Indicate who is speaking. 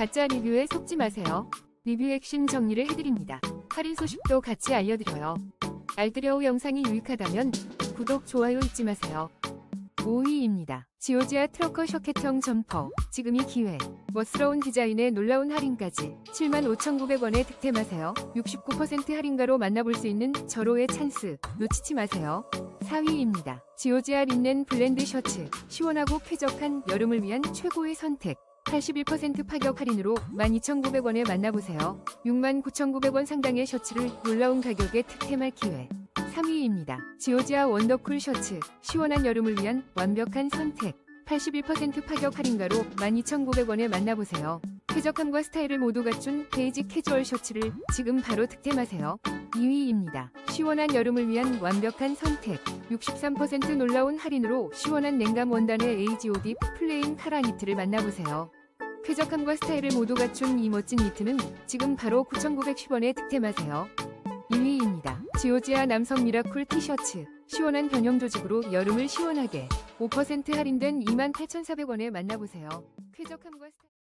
Speaker 1: 가짜 리뷰에 속지 마세요. 리뷰 핵심 정리를 해드립니다. 할인 소식도 같이 알려드려요. 알뜰여우 영상이 유익하다면 구독, 좋아요 잊지 마세요. 5위입니다. 지오지아 트러커 셔켓형 점퍼. 지금이 기회. 멋스러운 디자인에 놀라운 할인까지 75,900원에 득템하세요. 69% 할인가로 만나볼 수 있는 절호의 찬스. 놓치지 마세요. 4위입니다. 지오지아 린넨 블렌드 셔츠. 시원하고 쾌적한 여름을 위한 최고의 선택. 81% 파격 할인으로 12,900원에 만나보세요. 69,900원 상당의 셔츠를 놀라운 가격에 득템할 기회. 3위입니다. 지오지아 원더쿨 셔츠. 시원한 여름을 위한 완벽한 선택. 81% 파격 할인가로 12,900원에 만나보세요. 쾌적함과 스타일을 모두 갖춘 베이직 캐주얼 셔츠를 지금 바로 득템하세요. 2위입니다. 시원한 여름을 위한 완벽한 선택. 63% 놀라운 할인으로 시원한 냉감 원단의 AGOD 플레인 카라 니트를 만나보세요. 쾌적함과 스타일을 모두 갖춘 이 멋진 니트는 지금 바로 9,910원에 득템하세요. 2위입니다. 지오지아 남성 미라쿨 티셔츠. 시원한 변형 조직으로 여름을 시원하게. 5% 할인된 28,400원에 만나보세요. 쾌적함과 스타일